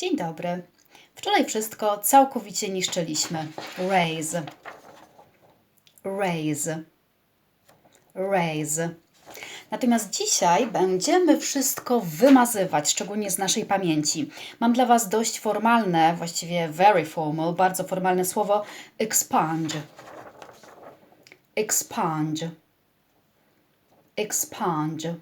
Dzień dobry. Wczoraj wszystko całkowicie niszczyliśmy. Raise. Raise. Raise. Natomiast dzisiaj będziemy wszystko wymazywać, szczególnie z naszej pamięci. Mam dla Was dość formalne, właściwie very formal, bardzo formalne słowo expunge. Expunge. Expunge.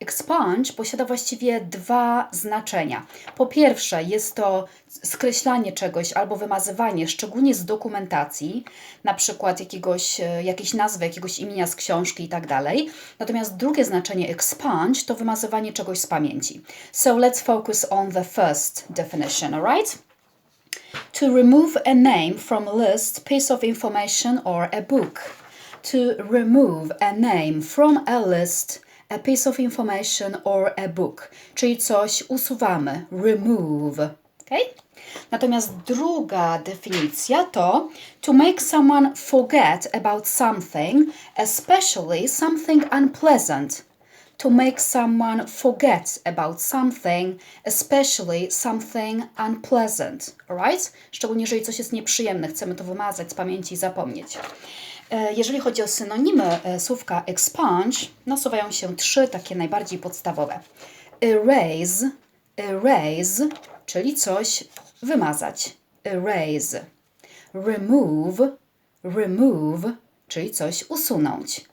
Expunge posiada właściwie dwa znaczenia. Po pierwsze, jest to skreślanie czegoś albo wymazywanie, szczególnie z dokumentacji, na przykład jakiegoś, e, jakiejś nazwy, jakiegoś imienia z książki i tak dalej. Natomiast drugie znaczenie expunge to wymazywanie czegoś z pamięci. So let's focus on the first definition, alright? To remove a name from a list, piece of information, or a book. To remove a name from a list, a piece of information, or a book. Czyli coś usuwamy. Remove. Okay? Natomiast druga definicja to to make someone forget about something, especially something unpleasant to make someone forget about something, especially something unpleasant. Alright? Szczególnie jeżeli coś jest nieprzyjemne, chcemy to wymazać z pamięci i zapomnieć. E, Jeżeli chodzi o synonimy e, słówka expunge, nasuwają się trzy takie najbardziej podstawowe. Erase, erase, czyli coś wymazać. Erase. Remove, remove, czyli coś usunąć.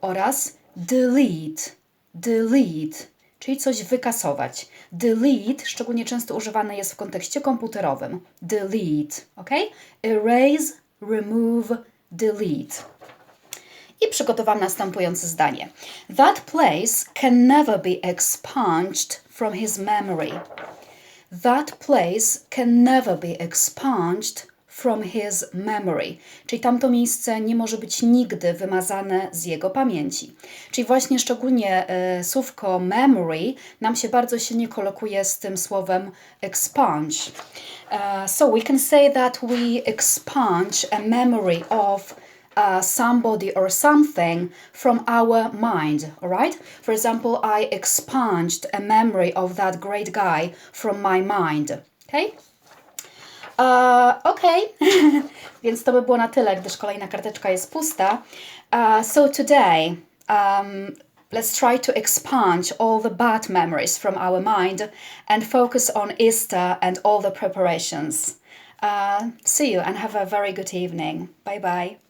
Oraz delete, delete, czyli coś wykasować. Delete szczególnie często używane jest w kontekście komputerowym. Delete, ok? Erase, remove, delete. I przygotowałam następujące zdanie. That place can never be expunged from his memory. That place can never be expunged from his memory. Czyli tamto miejsce nie może być nigdy wymazane z jego pamięci. Czyli właśnie szczególnie e, słówko memory nam się bardzo silnie kolokuje z tym słowem expunge. Uh, so we can say that we expunge a memory of uh, somebody or something from our mind, alright? For example, I expunged a memory of that great guy from my mind, okay? Uh, Okej, więc to by było na tyle, gdyż kolejna karteczka jest pusta. Uh, so today, um, let's try to expunge all the bad memories from our mind and focus on Easter and all the preparations. Uh, see you and have a very good evening. Bye bye.